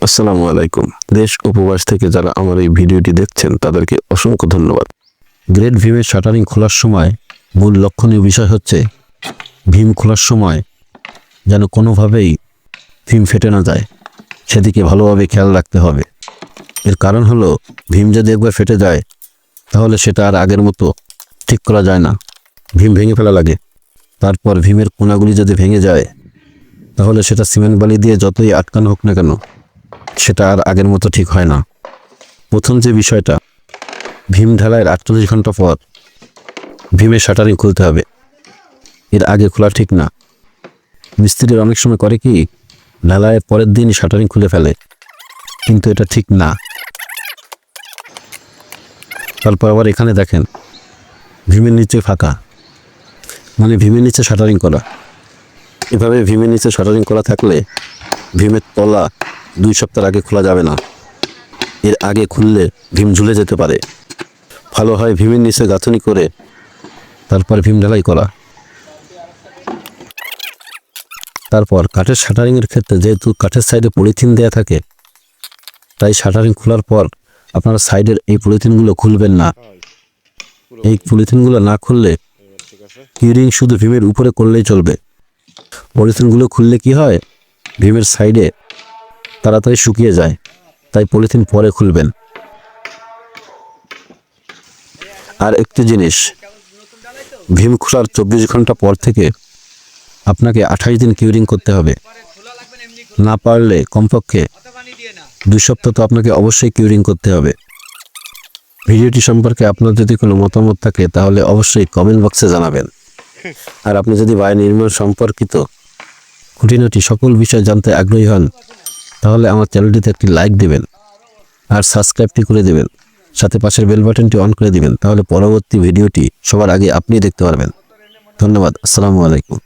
আসসালামু আলাইকুম। দেশ উপবাস থেকে যারা আমার এই ভিডিওটি দেখছেন, তাদেরকে অসংখ্য ধন্যবাদ। গ্রেট ভিমের শাটারিং খোলার সময় মূল লক্ষণীয় বিষয় হচ্ছে, ভীম খোলার সময় যেন কোনোভাবেই ভীম ফেটে না যায়। সেদিকে ভালোভাবে খেয়াল রাখতে হবে। এর কারণ হলো, ভীম যদি একবার ফেটে যায়, তাহলে সেটা আর আগের মতো ঠিক করা যায় না। ভীম ভেঙে ফেলা লাগে। তারপর ভীমের কোনাগুলি যদি ভেঙে যায়, তাহলে সেটা সিমেন্ট বালি দিয়ে যতই আটকানো হোক না কেন, সেটা আর আগের মতো ঠিক হয় না। প্রথম যে বিষয়টা, ভীম ঢালাইয়ের আটচল্লিশ ঘণ্টা পর ভীমের শাটারিং খুলতে হবে। এর আগে খোলা ঠিক না। মিস্ত্রির অনেক সময় করে কি, ঢালাইয়ের পরের দিন শাটারিং খুলে ফেলে। কিন্তু এটা ঠিক না। তারপর আবার এখানে দেখেন, ভীমের নিচে ফাঁকা। মানে ভীমের নিচে শাটারিং করা। এভাবে ভীমের নিচে শাটারিং করা থাকলে ভীমের তলা দুই সপ্তাহ আগে খোলা যাবে না। এর আগে খুললে ভীম ঝুলে যেতে পারে। ভালো হয় ভীমের নিচে গাঁথনি করে তারপর ভীম ঢালাই করা। তারপর কাঠের শাটারিংয়ের ক্ষেত্রে যেহেতু কাঠের সাইডে পলিথিন দেয়া থাকে, তাই শাটারিং খোলার পর আপনারা সাইডের এই পলিথিনগুলো খুলবেন না। এই পলিথিনগুলো না খুললে কিউরিং শুধু ভীমের উপরে করলেই চলবে। পলিথিনগুলো খুললে কি হয়? ভীমের সাইডে তাড়াতাড়ি শুকিয়ে যায়, তাই পলিথিন পরে খুলবেন। আর একটি জিনিস, ভীম খোলার চব্বিশ ঘণ্টা পর থেকে আপনাকে আঠাশ দিন কিউরিং করতে হবে। না পারলে কমপক্ষে দুই সপ্তাহ তো আপনাকে অবশ্যই কিউরিং করতে হবে। ভিডিওটি সম্পর্কে আপনার যদি কোনো মতামত থাকে তাহলে অবশ্যই কমেন্ট বক্সে জানাবেন। আর আপনি যদি বায়ু নির্মাণ সম্পর্কিত খুঁটিনাটি সকল বিষয় জানতে আগ্রহী হন তাহলে আমার চ্যানেলটিতে একটি লাইক দেবেন আর সাবস্ক্রাইবটি করে দেবেন। সাথে পাশের বেল বাটনটি অন করে দিবেন তাহলে পরবর্তী ভিডিওটি সবার আগে আপনি দেখতে পারবেন। ধন্যবাদ আসসালামু আলাইকুম।